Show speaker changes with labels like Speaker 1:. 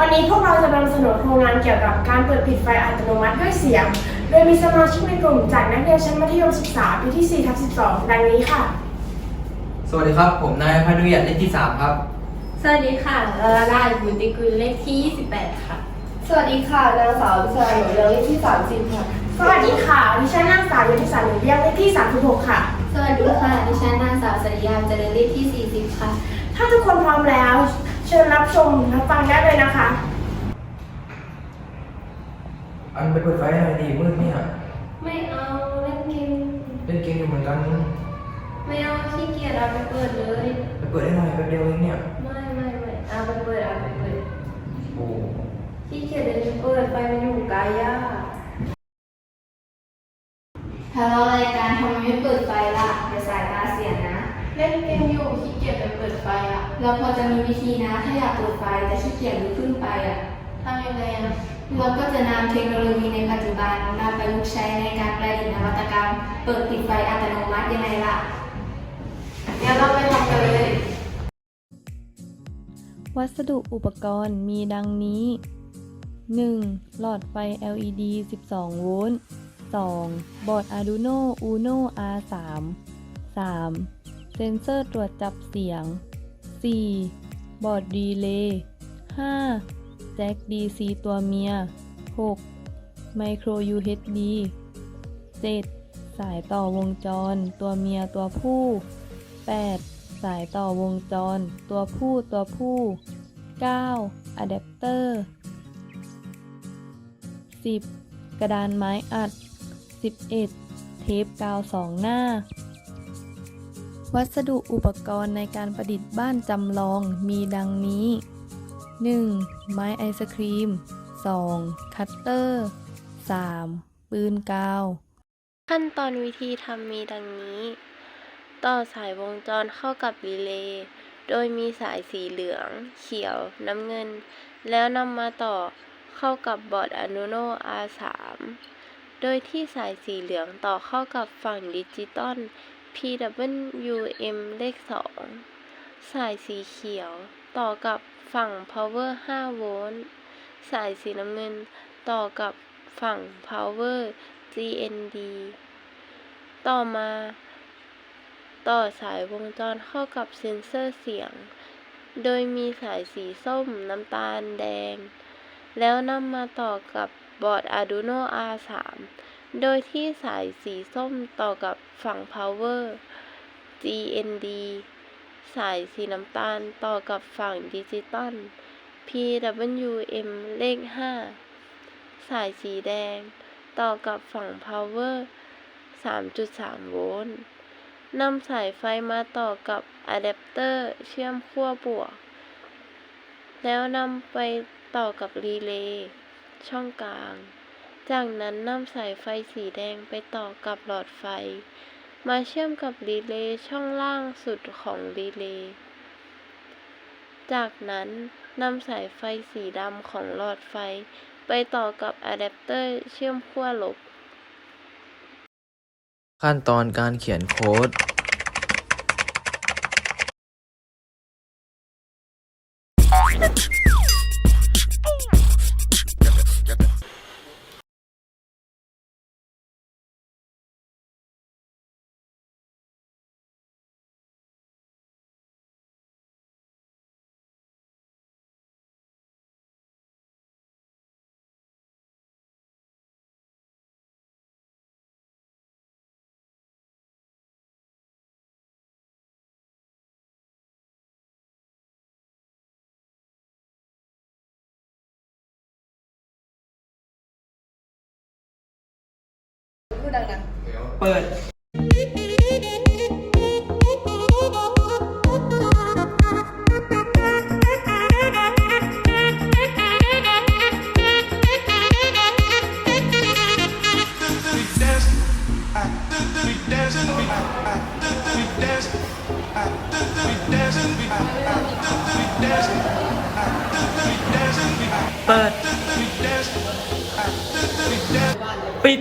Speaker 1: วันนี้พวกเราจะนำเสนอโครงงานเกี่ยวกับการเปิดปิดไฟอัตโนมัติด้วยเสียง โดยมีสมาชิกในกลุ่มจากนักเรียนชั้นมัธยมศึกษาปีที่4ทับ12 ดังนี้ค่ะ
Speaker 2: สวัสดีครับ ผมนายพานุยัตเลขที่ 3 ครับ
Speaker 3: สวัสดีค่ะลาลาลาบุติกุลเลขที่ 28 ค่ะ
Speaker 4: สวัสดีค่ะ นางสาววิชาหนูเรืองเลขที่ 30 ค่ะ
Speaker 1: สวัสดีค่ะดิฉันนางสาวยติสารหนูเบี้ยงเลขที่36ค่ะ
Speaker 3: สวัสดีค่ะ ดิฉันนางสาวสริยามเจริญเลขที่ 40 ค่ะ
Speaker 1: ถ้าทุกคนพร้อมแล้ว เชิญรับชมรับฟังได้เลยนะคะ
Speaker 2: อันไปเปิดไฟอะไรดีมืดเนี่ย
Speaker 3: ไม่เอาเล่นเกม
Speaker 2: เล่นเกมอยู่เหมือนกัน
Speaker 3: ไม่เอาขี้เกียจเอาไปเปิดเลย
Speaker 2: ไปเปิดได้หน่อยแป๊บเดียวเองเนี่ย
Speaker 3: ไม่ไม่ไม่เอาไปเปิดเอาไปเปิด
Speaker 2: โอ้
Speaker 3: ขี้เกียจเดินเปิดไปมันอยู่ไกลย่า
Speaker 4: ทะเลาะอะไรกันทำไมไม่เปิดไฟ เล่
Speaker 3: นเกมอยู่ขี้เกียจไปเปิดไฟอะ
Speaker 4: เราพอจะมีวิธีนะถ้าอยากเปิดไฟแต่ขี้เกียจลุกขึ้นไปอะ
Speaker 3: ทำยังไงอะ
Speaker 4: เราก็จะนำเทคโนโลยีในปัจจุบันมาประยุกต์ใช้ในการประดิษฐ์นวัตกรรม เปิดปิดไฟอัตโนมัติยังไงล่ะ
Speaker 3: งั้นเราไปทำกันเลย
Speaker 5: วัสดุอุปกรณ์มีดังนี้ 1. หลอดไฟ LED 12 โวลต์ 2. บอร์ด Arduino Uno R3 3. เซ็นเซอร์ตรวจจับเสียง 4. บอร์ดดีเลย์ 5. แจ็ค DC ตัวเมีย 6. ไมโคร USB 7. สายต่อวงจร ตัวเมียตัวผู้ 8. สายต่อวงจร ตัวผู้ตัวผู้ 9. อะแดปเตอร์ 10. กระดานไม้อัด 11. เทปกาวสองหน้า วัสดุอุปกรณ์ในการประดิษฐ์บ้านจำลองมีดังนี้ 1. ไม้ไอศครีม 2. คัตเตอร์ 3. ปืนกาว ขั้นตอนวิธีทำมีดังนี้ ต่อสายวงจรเข้ากับรีเลย์โดยมีสายสีเหลือง เขียว น้ำเงิน แล้วนำมาต่อเข้ากับบอร์ด Arduino R3 โดยที่สายสีเหลืองต่อเข้ากับฝั่งดิจิตอล PWM เลข 2 สายสีเขียว ต่อกับฝั่ง Power 5 โวลต์ สายสีน้ำเงิน ต่อกับฝั่ง Power GND ต่อมา ต่อสายวงจรเข้ากับเซ็นเซอร์เสียง โดยมีสายสีส้มน้ำตาลแดง แล้วนำมาต่อกับบอร์ด Arduino R3 โดยที่สายสีส้มต่อกับฝั่ง Power GND สายสีน้ำตาลต่อกับฝั่งดิจิตอล PWM เลข 5 สายสีแดง ต่อกับฝั่ง Power 3.3 โวลต์นำสายไฟมาต่อกับอะแดปเตอร์เชื่อมขั้วบวก แล้วนำไปต่อกับรีเลย์ช่องกลาง จากนั้นนำสายไฟสีแดงไปต่อกับหลอดไฟ มาเชื่อมกับรีเลย์ช่องล่างสุดของรีเลย์ จากนั้นนำสายไฟสีดำของหลอดไฟ ไปต่อกับอะแดปเตอร์เชื่อมขั้วลบ
Speaker 2: ขั้นตอนการเขียนโค้ด เปิด เปิด ปิด